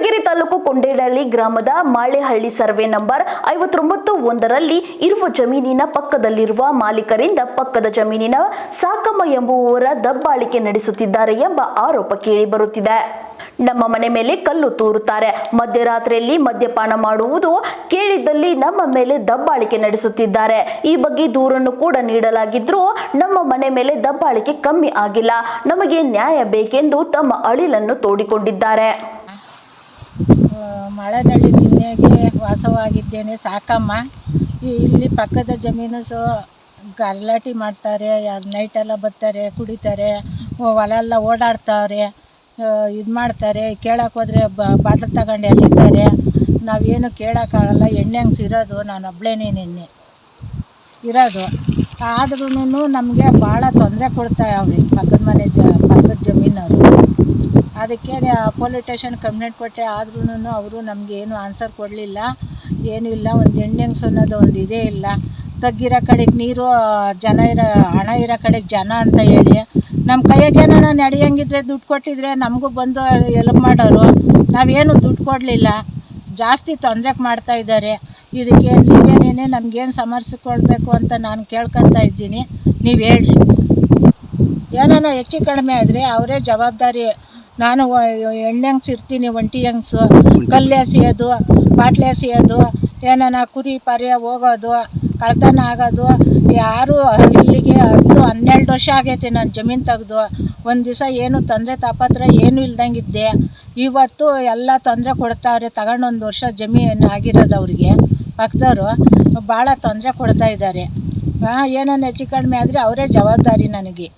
ಕೊರಟಗೆರೆ ತಾಲೂಕು ಕೊಂಡೇಡಹಳ್ಳಿ ಗ್ರಾಮದ ಮಾಳೆಹಳ್ಳಿ survey number ಐವತ್ತೊಂಬತ್ತು ಒಂದರಲ್ಲಿ ಇರುವ ಜಮೀನಿನ ಪಕ್ಕದಲ್ಲಿರುವ ಮಾಲೀಕರಿಂದ ಪಕ್ಕದ ಜಮೀನಿನ ಸಾಕಮ್ಮ ಎಂಬುವವರ ದಬ್ಬಾಳಿಕೆ ನಡೆಸುತ್ತಿದ್ದಾರೆ ಎಂಬ ಆರೋಪ ಕೇಳಿ ಬರುತ್ತಿದೆ ನಮ್ಮ ಮನೆ ಮೇಲೆ ಕಲ್ಲು ತೂರುತ್ತಾರೆ. ಮಧ್ಯರಾತ್ರಿಯಲ್ಲಿ ಮದ್ಯಪಾನ ಮಾಡುವುದು ಕೇಳಿದ್ದಲ್ಲಿ ನಮ್ಮ ಮೇಲೆ ದಬ್ಬಾಳಿಕೆ ನಡೆಸುತ್ತಿದ್ದಾರೆ. ಈ ಬಗ್ಗೆ ದೂರನ್ನು ಕೂಡ ನೀಡಲಾಗಿದ್ರೂ ನಮ್ಮ ಮನೆ ಮೇಲೆ ದಬ್ಬಾಳಿಕೆ ಕಮ್ಮಿ ಆಗಿಲ್ಲ. ನಮಗೆ ನ್ಯಾಯ ಬೇಕೆಂದು ತಮ್ಮ ಅಳಿಲನ್ನು ತೋಡಿಕೊಂಡಿದ್ದಾರೆ. ಮಳೆನಳ್ಳಿ ನಿನ್ನೆಗೆ ವಾಸವಾಗಿದ್ದೇನೆ, ಸಾಕಮ್ಮ. ಇಲ್ಲಿ ಪಕ್ಕದ ಜಮೀನು ಸೊ ಗಲಾಟೆ ಮಾಡ್ತಾರೆ ನೈಟೆಲ್ಲ ಬರ್ತಾರೆ, ಕುಡಿತಾರೆ, ಹೊಲ ಎಲ್ಲ ಓಡಾಡ್ತಾವ್ರೆ ಇದು ಮಾಡ್ತಾರೆ. ಕೇಳಕ್ಕೆ ಹೋದ್ರೆ ಬಾಟ್ಲ್ ತಗೊಂಡು ಎಸಿತಾರೆ. ನಾವೇನು ಕೇಳೋಕ್ಕಾಗಲ್ಲ, ಎಣ್ಣೆ ಹಂಗೆ ಇರೋದು, ನಾನು ಒಬ್ಳೇನೇ ನಿನ್ನೆ. ಇರೋದು. ಆದ್ರೂ ನಮಗೆ ಭಾಳ ತೊಂದರೆ ಕೊಡ್ತಾವ್ರಿ ಪಕ್ಕದ ಮನೆ ಜ ಪಕ್ಕದ ಜಮೀನವರು. ಅದಕ್ಕೆ ಪೊಲೀಸ್ ಸ್ಟೇಷನ್ ಕಂಪ್ಲೇಂಟ್ ಕೊಟ್ಟೆ. ಆದ್ರೂ ಅವರು ನಮಗೆ ಏನು ಆನ್ಸರ್ ಕೊಡಲಿಲ್ಲ. ಏನೂ ಇಲ್ಲ. ಒಂದು ಎಣ್ಣೆಂಗ್ಸ್ ಅನ್ನೋದು ಒಂದು ಇದೇ ಇಲ್ಲ. ತಗ್ಗಿರೋ ಕಡೆಗೆ ನೀರು ಜನ ಇರೋ, ಹಣ ಇರೋ ಕಡೆಗೆ ಜನ ಅಂತ ಹೇಳಿ. ನಮ್ಮ ಕೈಯಾಗೇನೋ ನಡೆಯಂಗಿದ್ರೆ ದುಡ್ಡು ಕೊಟ್ಟಿದ್ರೆ ನಮಗೂ ಬಂದು ಎಲ್ಪ್ ಮಾಡೋರು. ನಾವೇನು ದುಡ್ಡು ಕೊಡಲಿಲ್ಲ. ಜಾಸ್ತಿ ತೊಂದರೆ ಮಾಡ್ತಾ ಇದ್ದಾರೆ. ಇದಕ್ಕೆ ನೀವೇನೇನೆ ನಮಗೇನು ಸಮರ್ಸಿಕೊಳ್ಬೇಕು ಅಂತ ನಾನು ಕೇಳ್ಕೊತಾ ಇದ್ದೀನಿ. ನೀವು ಹೇಳ್ರಿ. ಏನಾನ ಹೆಚ್ಚು ಕಡಿಮೆ ಆದರೆ ಅವರೇ ಜವಾಬ್ದಾರಿ ನಾನು ಎಣ್ಣೆ ಹಂಗ್ಸ್ ಇರ್ತೀನಿ ಒಂಟಿ ಹಂಗ್ಸು. ಕಲ್ಲು ಎಸೆಯೋದು ಬಾಟ್ಲೆ ಎಸೆಯೋದು ಏನಾನ ಕುರಿ ಪರ್ಯ ಹೋಗೋದು ಕಳ್ತನ ಆಗೋದು. ಯಾರು ಇಲ್ಲಿಗೆ ಹತ್ತು ಹನ್ನೆರಡು ವರ್ಷ ಆಗೈತೆ ನಾನು ಜಮೀನು ತೆಗೆದು. ಒಂದು ದಿವಸ ಏನು ತೊಂದರೆ ತಾಪತ್ರ ಏನೂ ಇಲ್ದಂಗಿದ್ದೆ. ಇವತ್ತು ಎಲ್ಲ ತೊಂದರೆ ಕೊಡ್ತಾವ್ರೆ ತಗೊಂಡು ಒಂದು ವರ್ಷ ಜಮೀನು ಆಗಿರೋದು ಅವ್ರಿಗೆ ಪಕ್ಕದವರು ಭಾಳ ತೊಂದರೆ ಕೊಡ್ತಾ ಇದ್ದಾರೆ. ಏನಾನ ಹೆಚ್ಚು ಕಡಿಮೆ ಆದರೆ ಅವರೇ ಜವಾಬ್ದಾರಿ ನನಗೆ.